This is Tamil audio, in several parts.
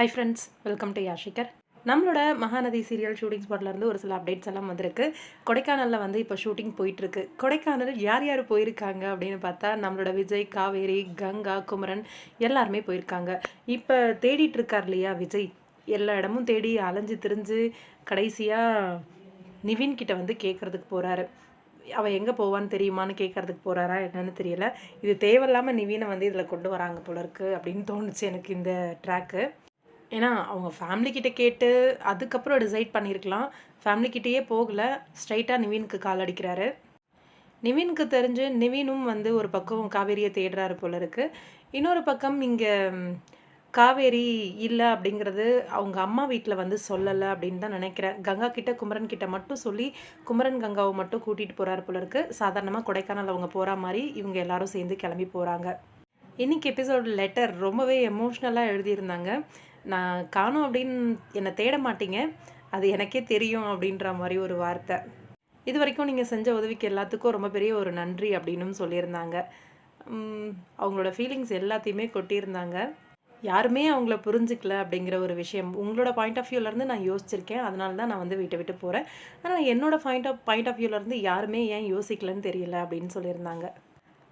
ஹாய் ஃப்ரெண்ட்ஸ் வெல்கம் டு யாஷிகர் நம்மளோட மகாநதி சீரியல் ஷூட்டிங் ஸ்பாட்லேருந்து ஒரு சில அப்டேட்ஸ் எல்லாம் வந்திருக்கு. கொடைக்கானலில் வந்து இப்போ ஷூட்டிங் போயிட்டுருக்கு. கொடைக்கானல் யார் யார் போயிருக்காங்க அப்படின்னு பார்த்தா நம்மளோட விஜய் காவேரி கங்கா குமரன் எல்லாருமே போயிருக்காங்க. இப்போ தேடிட்டு இருக்கார் இல்லையா விஜய்? எல்லா இடமும் தேடி அலைஞ்சு திரிஞ்சு கடைசியாக நிவின் கிட்ட வந்து கேட்குறதுக்கு போகிறாரு அவள் எங்கே போவான்னு தெரியுமான்னு கேட்குறதுக்கு போகிறாரா என்னன்னு தெரியல. இது தேவையில்லாமல் நிவீனை வந்து இதில் கொண்டு வராங்க போல இருக்குது அப்படின்னு தோணுச்சு எனக்கு இந்த ட்ராக்கு ஏன்னா அவங்க ஃபேமிலிக்கிட்ட கேட்டு அதுக்கப்புறம் டிசைட் பண்ணியிருக்கலாம் ஃபேமிலிக்கிட்டேயே போகலை. போகல ஸ்ட்ரைட்டாக நிவினுக்கு கால் அடிக்கிறாரு. நிவினுக்கு தெரிஞ்சு நிவினும் வந்து ஒரு பக்கம் காவேரியை தேடுறாரு போல இருக்குது இன்னொரு பக்கம் இங்கே காவேரி இல்லை அப்படிங்கிறது அவங்க அம்மா வீட்டில் வந்து சொல்லலை அப்படின்னு தான் நினைக்கிறேன். கங்கா கிட்ட குமரன் கிட்ட மட்டும் சொல்லி குமரன் கங்காவை மட்டும் கூட்டிகிட்டு போகிறாரு போல இருக்குது சாதாரணமாக கொடைக்கானல் அவங்க போகிற மாதிரி இவங்க எல்லாரும் சேர்ந்து கிளம்பி போகிறாங்க இன்றைக்கி எபிசோட் லெட்டர் ரொம்பவே எமோஷ்னலாக எழுதியிருந்தாங்க. நான் காணும் அப்படின்னு என்னை தேட மாட்டீங்க. அது எனக்கே தெரியும் அப்படின்ற மாதிரி ஒரு வார்த்தை. இது வரைக்கும் நீங்கள் செஞ்ச உதவிக்கு எல்லாத்துக்கும் ரொம்ப பெரிய ஒரு நன்றி அப்படின்னும் சொல்லியிருந்தாங்க. அவங்களோட ஃபீலிங்ஸ் எல்லாத்தையுமே கொட்டியிருந்தாங்க. யாருமே அவங்கள புரிஞ்சிக்கல அப்படிங்கிற ஒரு விஷயம். உங்களோட பாயிண்ட் ஆஃப் வியூலேருந்து நான் யோசிச்சிருக்கேன். அதனால தான் நான் வந்து வீட்டை விட்டு போகிறேன் ஆனால் என்னோட பாயிண்ட் ஆஃப் பாயிண்ட் ஆஃப் வியூலேருந்து யாருமே ஏன் யோசிக்கலன்னு தெரியல அப்படின்னு சொல்லியிருந்தாங்க.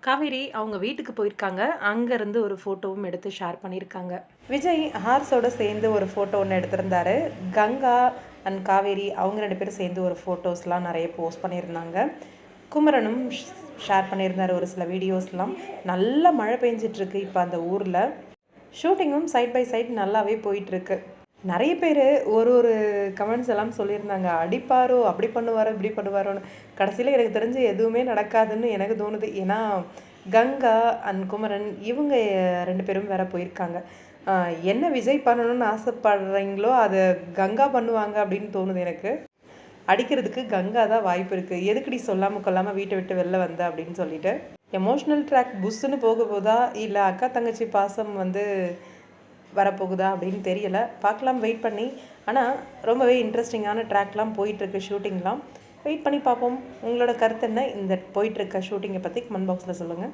காவேரி அவங்க வீட்டுக்கு போயிருக்காங்க. அங்கேருந்து ஒரு ஃபோட்டோவும் எடுத்து ஷேர் பண்ணியிருக்காங்க. விஜய் ஹார்ஸோட சேர்ந்து ஒரு ஃபோட்டோ ஒன்று எடுத்திருந்தாரு. கங்கா அண்ட் காவேரி அவங்க ரெண்டு பேரும் சேர்ந்து ஒரு ஃபோட்டோஸ்லாம் நிறைய போஸ்ட் பண்ணியிருந்தாங்க. குமரனும் ஷேர் பண்ணியிருந்தாரு ஒரு சில வீடியோஸ்லாம் நல்ல மழை பெஞ்சிட்ருக்கு இப்போ அந்த ஊரில். ஷூட்டிங்கும் சைட் பை சைட் நல்லாவே போயிட்டுருக்கு நிறைய பேர் ஒரு ஒரு கமெண்ட்ஸ் எல்லாம் சொல்லியிருந்தாங்க. அடிப்பாரோ அப்படி பண்ணுவாரோ இப்படி பண்ணுவாரோன்னு. கடைசியில் எனக்கு தெரிஞ்சு எதுவுமே நடக்காதுன்னு எனக்கு தோணுது. ஏன்னா கங்கா அண்ட் குமரன் இவங்க ரெண்டு பேரும் வேற போயிருக்காங்க. என்ன விஜய் பண்ணணும்னு ஆசைப்படுறீங்களோ அதை கங்கா பண்ணுவாங்க அப்படின்னு தோணுது எனக்கு. அடிக்கிறதுக்கு கங்கா தான் வாய்ப்பு இருக்குது எதுக்குடி சொல்லாமல் கொள்ளாமல் வீட்டை விட்டு வெளில வந்த அப்படின்னு சொல்லிட்டு. எமோஷ்னல் ட்ராக் புஷ்ஷுன்னு போக போதா இல்லை அக்கா தங்கச்சி பாசம் வந்து வரப்போகுதா அப்படின்னு தெரியலை. பார்க்கலாம் வெயிட் பண்ணி. ஆனால் ரொம்பவே இன்ட்ரெஸ்டிங்கான ட்ராக்லாம் போயிட்டுருக்கு ஷூட்டிங்லாம் வெயிட் பண்ணி பார்ப்போம். உங்களோட கருத்து என்ன? இந்த போயிட்டுருக்க ஷூட்டிங்கை பற்றி கமெண்ட் பாக்ஸில் சொல்லுங்கள்